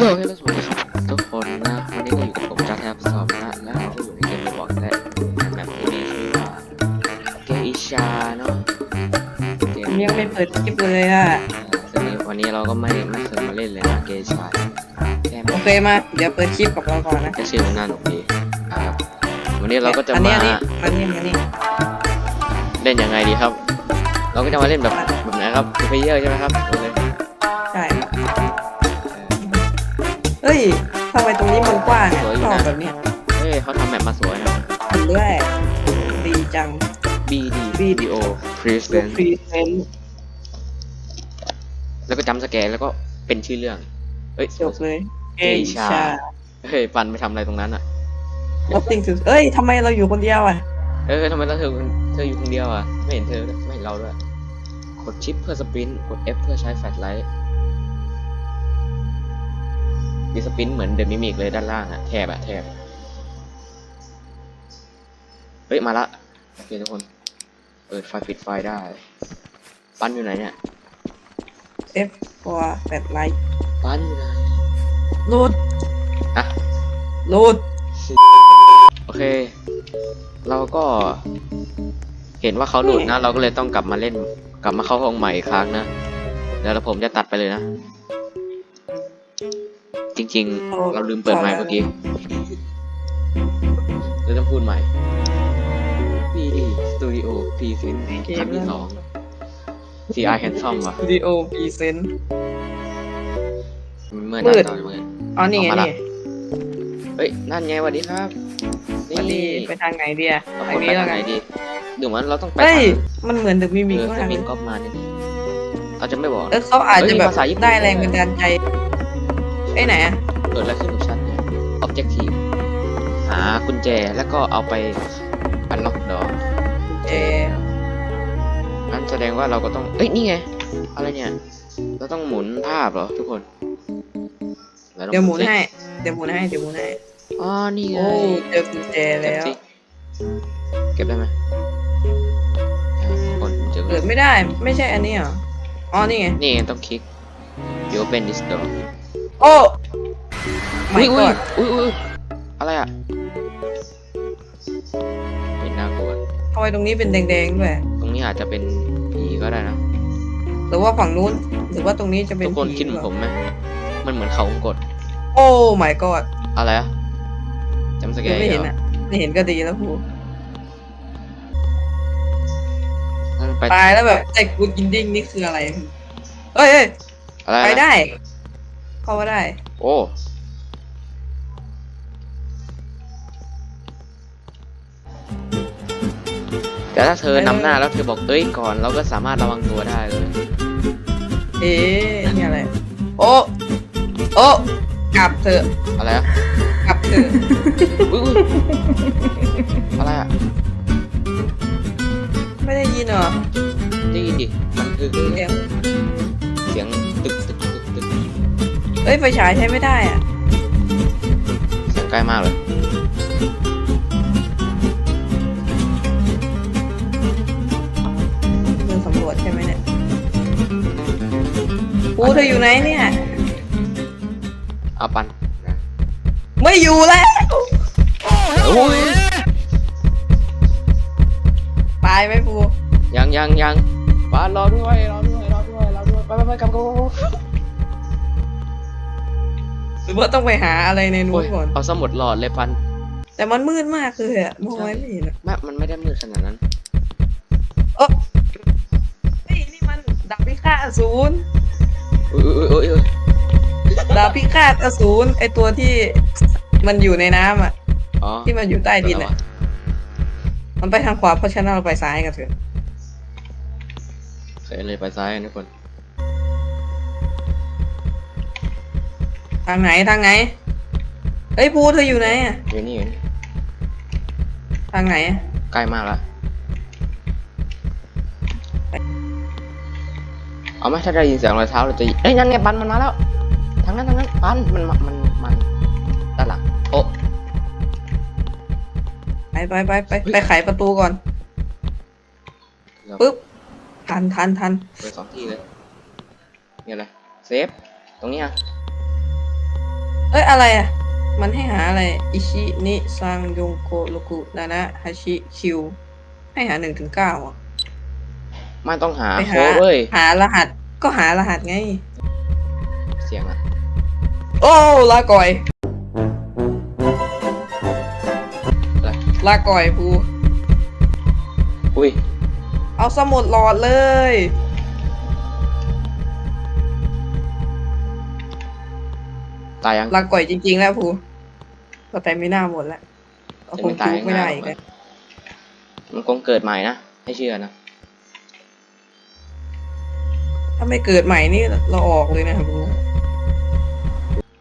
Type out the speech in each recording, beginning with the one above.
สวัสดีครับทุกคนนะวันนี้ก็อยู่กับผมจ้าแทบสอบนะและเราก็อยู่ในเกมบอกและแบบนี้ชื่อว่าเกอิชาเนาะเกมยังไม่เปิดคลิปเลยอะซึ่งวันนี้เราก็ไม่ไม่เคยมาเล่นเลยนะเกอิชาโอเคมาเดี๋ยวเปิดคลิปกับเราก่อนนะแค่ชื่อมันน่าหนุกดีครับวันนี้เราก็จะมาอันนี้อันนี้เล่นยังไงดีครับ เราก็จะมาเล่นแบบแบบไหนครับเพย์เยอร์ใช่ไหมครับ ฮ้ยทำไมตรงนี้มันกว้างอะชอบแบบเนี้ยเฮ้ยเขาทำแบบมาสวยนะอันด้วยดีจัง BD Video ดู Present พรีเซนต์แล้วก็จำสแกนแล้วก็เป็นชื่อเรื่องเอ้ยจบเลย เอเกชาชา เฮ้ยปันไปทำอะไรตรงนั้นอะ Nothing to เอ้ยทำไมเราอยู่คนเดียวอะ เออทำไมเราเธอเธออยู่คนเดียวอะ ไม่เห็นเธอด้วยไม่เห็นเราด้วย กดชิปเพื่อสปรินต์กด F เพื่อใช้แฟลชไลท์ มีสปรินต์เหมือนเดมิมิกเลยด้านล่างอะแทบอะแทบ เฮ้ย มาละ โอเคทุกคน เปิดไฟปิดไฟได้ ปันอยู่ไหนเนี่ย F for that light ปันอยู่ไหนรูดอะรูดโอเค เราก็ เห็นว่าเขาหลุดนะ เราก็เลยต้องกลับมาเล่น กลับมาเข้าห้องใหม่อีกครั้งนะ เดี๋ยวเราผมจะตัดไปเลยนะ จริงๆเราลืมเปิดไมค์เมื่อกี้เราต้องพูดใหม่ PD Studio P ซินครั้งที่สอง CI Handsome ว่ะวิดีโอพรีเซนต์เมื่อมืนานดตอนเมื่ออ๋อนี่ไงเอามาละนี่เฮ้ย นั่นไงสวัสดีครับวันนี้ไปทางไหนเดียเราทางไปนี้แล้วทางกัไหนนดีหรือว่าเราต้องไปเฮ้ยทางมันเหมือนเดอะมิมิกเออมาสกเลมิยงก็มาเนี่ยเราจะไม่บอกเออเขาอาจจะแบบเฮ้ยภาษาญี่ปุ่นได้แรงบันดาลใจ ไอ้ไหนอะเกิดอะไรขึ้นกับฉันเนี่ย objective หากุญแจแล้วก็เอาไป unlock door เจนั่นแสดงว่าเราก็ต้อง เอ้ย นี่ไง อะไรเนี่ย เราต้องหมุนภาพเหรอทุกคนแล้ราเดี๋ยวหมุนให้ เดี๋ยวหมุนให้ เดี๋ยวหมุนให้ อ๋อ นี่ไงโอ้เจอกุญแจเก็บแล้ว สิเก็บได้ไหมอะทุกคนเจอเปิดไม่ได้ ไม่ใช่อันนี้เหรอ อ๋อ นี่ไง นี่ไงต้องคลิก you open this door โอ้อุ้ไม่ยกอุ้ยดอุ้ยอุ้ยอะไรอะเป็นน่ากลัวทำไมตรงนี้เป็นแดงๆด้วยตรงนี้อาจจะเป็นผีก็ได้นะหรือว่าฝั่งนู้นหรือว่าตรงนี้จะเป็นทุกคนผีคิดเหมือนหผรือมไหมมันเหมือนเขาวงกด โอ้ my god อะไรอะจำสแกนไม่เห็นหรอะไม่เห็นก็ดีแล้วครูนั่นไปตายแล้วแบบไอ้กูกินดิ้งนี่คืออะไรเฮ้ยเฮ้ยอะไรไปนะได้ เข้ามาได้ โอ้แต่ถ้าเธอนำหน้าแล้วเธอบอกเอ้ยก่อนเราก็สามารถระวังตัวได้เลย เอ๊ะนี่อะไร โอ้โอ้กลับเถอะอะไรอะกลับเถอะอุ้ยอุ้ยอะไรอะไม่ได้ยินเหรอได้ยินดิมันคือเสียงเสียงตึกตึกตึกตึกเอ้ยไฟฉายใช้ไม่ได้อะเสียงใกล้มากเลย เดินสำรวจใช่ไหมเนี่ยปูเธออยู่ไหนเนี่ย เอาปันไม่อยู่แล้วโอ้ยตายไหมปูยังยังยังปันรอด้วยรอด้วยรอด้วยรอด้วยไปไปไปกลับกลับกลับกลับ หรือว่าต้องไปหาอะไรในนู้โอ้นยก่อน เอาสมุดหลอดเลยปัน แต่มันมืดมากเลยอะมองไม่เห็นอะแม่มันไม่ได้มืดขนาดนั้น เออเฮ้ยนี่มันดาบพิฆาตอสูรอุ้ยอุ้ยอุ้ยอุ้ยดาบพิฆาตอสูรไอตัวที่มันอยู่ในน้ำอะ อ๋อที่มันอยู่ใต้ดินแล้วอะวะมันไปทางขวาเพราะฉะนั้นเราไปซ้ายกันเถอะเคยเลยไปซ้ายนะทุกคน ทางไหนทางไหนเฮ้ยปูเธออยู่ไหนอะอยู่นี่อยู่นี่ทางไหนอะใกล้มากแล้วเอาไหมถ้าได้ยินเสียงรอยเท้าเราจะเอ้ยนั่นไงปันมันมาแล้วทางนั้นทางนั้นปันมันมามันมันด้านหลังโอ้ไปไปไปไปไปไขประตูก่อนปึ๊บทันทันทันเปิดสองที่เลยนี่อะไรเซฟตรงนี้อะ เอ้ยอะไรอะ มันให้หาอะไร อิชิ นิ ซัง ยงโกโลกุนานะฮาชิ คิว ให้หาหนึ่งถึงเก้าอะ ไม่ต้องหาไปหาโค้ดเว้ย หารหัส ก็หารหัสไง เสียงอะโอ้ลาก่อย อะไร ลาก่อยภูอุ้ย เอาสมุดหลอดเลย ตายยัง ลาก่อยจริง ๆ แล้วภูสแต่ไม่น่าหมดแล้วเราคงจะจุกไม่ได้ง่ายอีกหรแล้วมันคงเกิดใหม่นะให้เชื่อนะ ถ้าไม่เกิดใหม่นี่เราออกเลยนะครับภู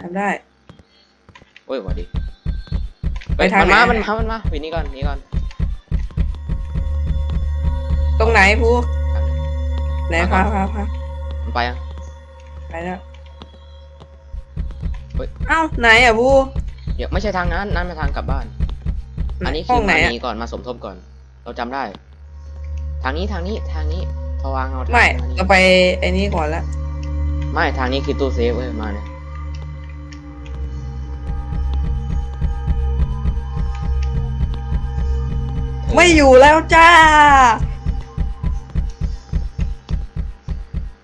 ทำได้ โอ้ยหวัดดี ไปทางมันมาไหนมันมามันมาไปนี่ก่อนนี่ก่อน ตรงไหนภูทางนี้ไหนมาก่พาอนพาพามันไปยังไปแล้ว เฮ้ย เอ้าไหนอะภูเดี๋ยวไม่ใช่ทางนั้นนั่นเป็นทางกลับบ้าน อันนี้ห้คือองไหนมาอะนี้ก่อนมาสมทบก่อน เราจำได้ ทางนี้ทางนี้ทางนี้พอวางเอาทางไม่มานี่เราไปไอ้นี้ก่อนละไม่ทางนี้คือตู้เซฟเว้ยมาเนี่ยไม่อยู่แล้วจ้า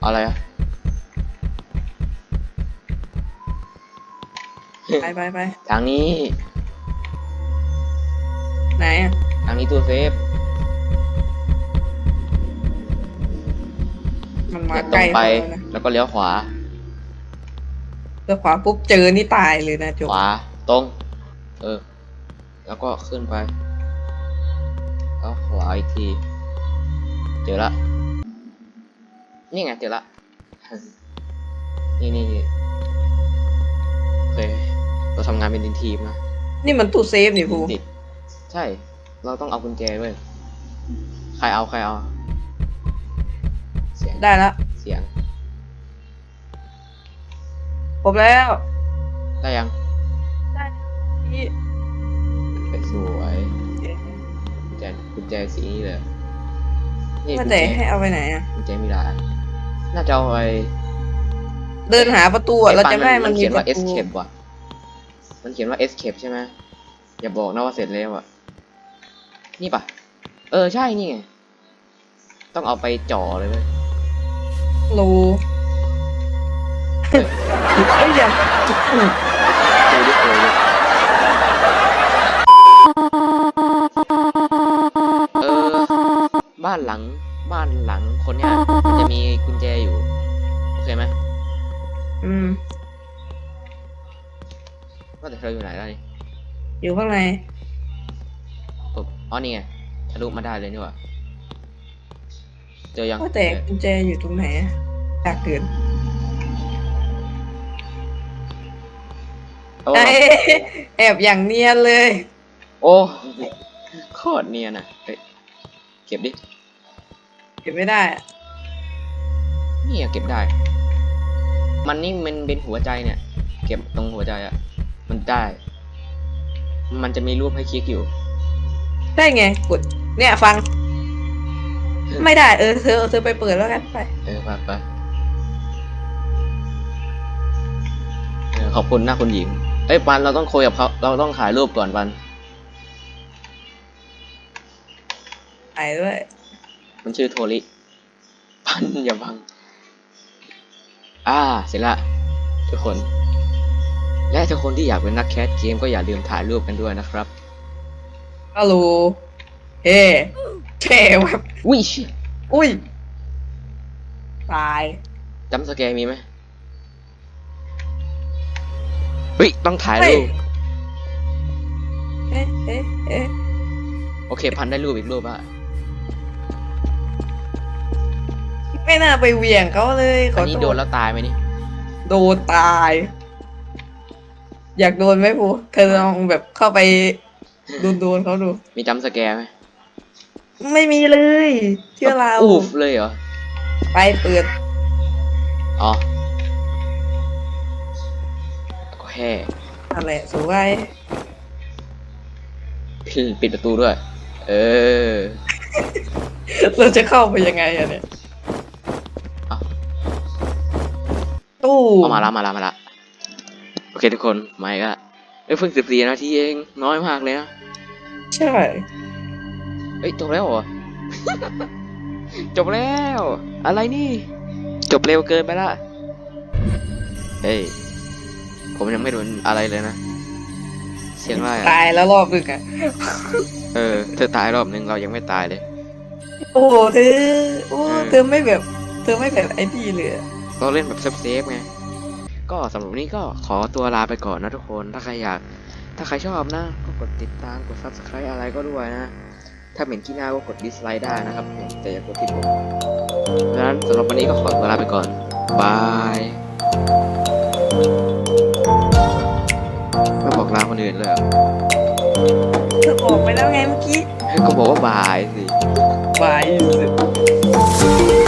อะไรอะ ไปไปไปทางนี้ ไหนอะทางนี้ตู้เซฟมันมาเนี่ยตใกรล้งไปเขาแล้วนะแล้วก็เลี้ยวขวา เลี้ยวขวาปุ๊บเจอนี่ตายเลยนะจบขวา ตรง เออ แล้วก็ขึ้นไป แล้วขวาอีกที เจอละ นี่ไงเจอละ นี่นี่นี่โอเค เราทำงานเป็นทีมนะนี่มันตู้เซฟนี่ภูติดใช่ เราต้องเอากุญแจด้วยใครเอาใครเอา เสียงได้ละเสียงครบแล้ว ได้ยังได้นี่ไปสวยกุญแจกุญแจสีนี้เลยนี่ว่ากุญแต่แจให้เอาไปไหนอะกุญแจมีหลายอันน่าจะเอาไปเดินหาประตูอะเราจะได้ไอ้มันมีเขียนปว่าระตู escape ว่ะ มันเขียนว่า escape ใช่ไหมอย่าบอกนะว่าเสร็จแล้วอะนี่ปะเออใช่นี่ไงต้องเอาไปจ่อเลยเว้ยรูเฮ้ยเอ้ยอย่าดูดิดูดิเออบ้านหลัง บ้านหลังคนเนี้ย เธออยู่ไหนแล้วนี่อยู่ข้างในปุ๊บอ๋อนี่ไงทะลุมาได้เลยนี่หว่าเจอยังว่าแต่กุญแจอยู่ตรงไหนอะอยากเกินโอ้เอ้ยแอบอย่างเนียนเลย โอ้โคตรเนียนอะเฮ้ยเก็บดิ เก็บไม่ได้อะนี่อะเก็บได้ มันนี่มันเป็นหัวใจเนี่ย เก็บตรงหัวใจอะ มันได้ มันจะมีรูปให้คลิกอยู่ ได้ไงกด เนี่ยฟัง ไม่ได้เออเธอเธอไปเปิดแล้วกันไปเออไปไปเออขอบคุณนะคุณหญิง เอ้ยปันเราต้องคุยกับเขาเราต้องถ่ายรูปก่อนปันไปด้วย มันชื่อโทริปันอย่าบัง อ่า เสร็จละทุกคน และทุกคนที่อยากเป็นนักแคสเกมก็อย่าลืมถ่ายรูปกันด้วยนะครับฮัลโหลเฮ้เท่แบบอุ้ยเชี่ยอุ้ย ตายจำสแกร์มีไหมเฮ้ยต้องถ่ายรูปเอ๊ะเอ๊ะเอ๊ะโอเค พันได้รูปอีกรูปอะไม่น่าไปเหวี่ยงเขาเลยขอัอนนี้โทโดษนแล้วตายไหมนี่ โดนตาย อยากโดนไหมปูเธอลองแบบเข้าไปโดนโดนเขาดู มีจำสแกร์ไหมไม่มีเลย เชื่อเราอูฟเลยเหรอ ไปเปิด อ๋อก็แค่อะไรสวยปิดประตูด้วย เออ เราจะเข้าไปยังไงอะเนี่ยเอาตู้เอามาละมาละมาละ เคทุกคนไม่ก็เอ้ยเพิ่งสิบสี่นาทีเองน้อยมากเลยนะใช่ เอ้ยจบแล้วเหรอ จบแล้ว อะไรนี่ จบเร็วเกินไปละเฮ้ยผมยังไม่โดนอะไรเลยนะ เสียงอะไรอะตายแล้วรอบหนึงอะเออเธอตายรอบนึงเรายังไม่ตายเลย โอ้โหเธอโอ้เออเธอไม่แบบ เธอไม่แบบไอ้นี่เลยอะเราเล่นแบบเซฟๆไง ก็สำหรับวันนี้ก็ขอตัวลาไปก่อนนะทุกคน ถ้าใครอยาก ถ้าใครชอบนะ ก็กดติดตาม กด subscribe อะไรก็ด้วยนะ ถ้าเหม็นขี้หน้าก็กด dislike ได้นะครับผมแต่อย่ากดติดผมดังนั้นสำหรับวันนี้ก็ขอตัวลาไปก่อน บายไม่บอกลาคนอื่นเลยเหรอเธอบอกไปแล้วไงเมื่อกี้ ก็บอกว่าบายสิ บายสุด